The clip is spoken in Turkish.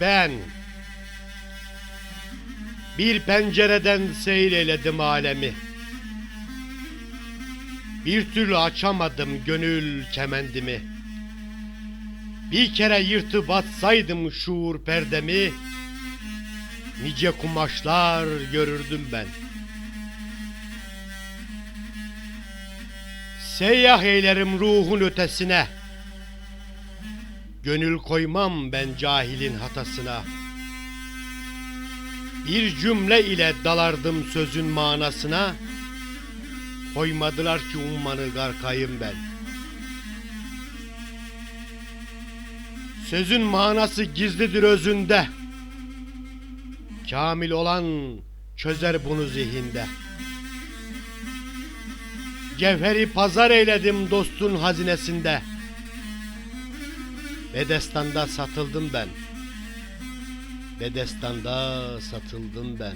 Ben bir pencereden seyreledim alemi. Bir türlü açamadım gönül kemendimi. Bir kere yırtıp atsaydım şuur perdemi, nice kumaşlar görürdüm ben. Seyyah eylerim ruhun ötesine. Gönül koymam ben cahilin hatasına. Bir cümle ile dalardım sözün manasına. Koymadılar ki ummanı garkayım ben. Sözün manası gizlidir özünde. Kamil olan çözer bunu zihinde. Cevheri pazar eyledim dostun hazinesinde. Bedestanda satıldım ben. Bedestanda satıldım ben.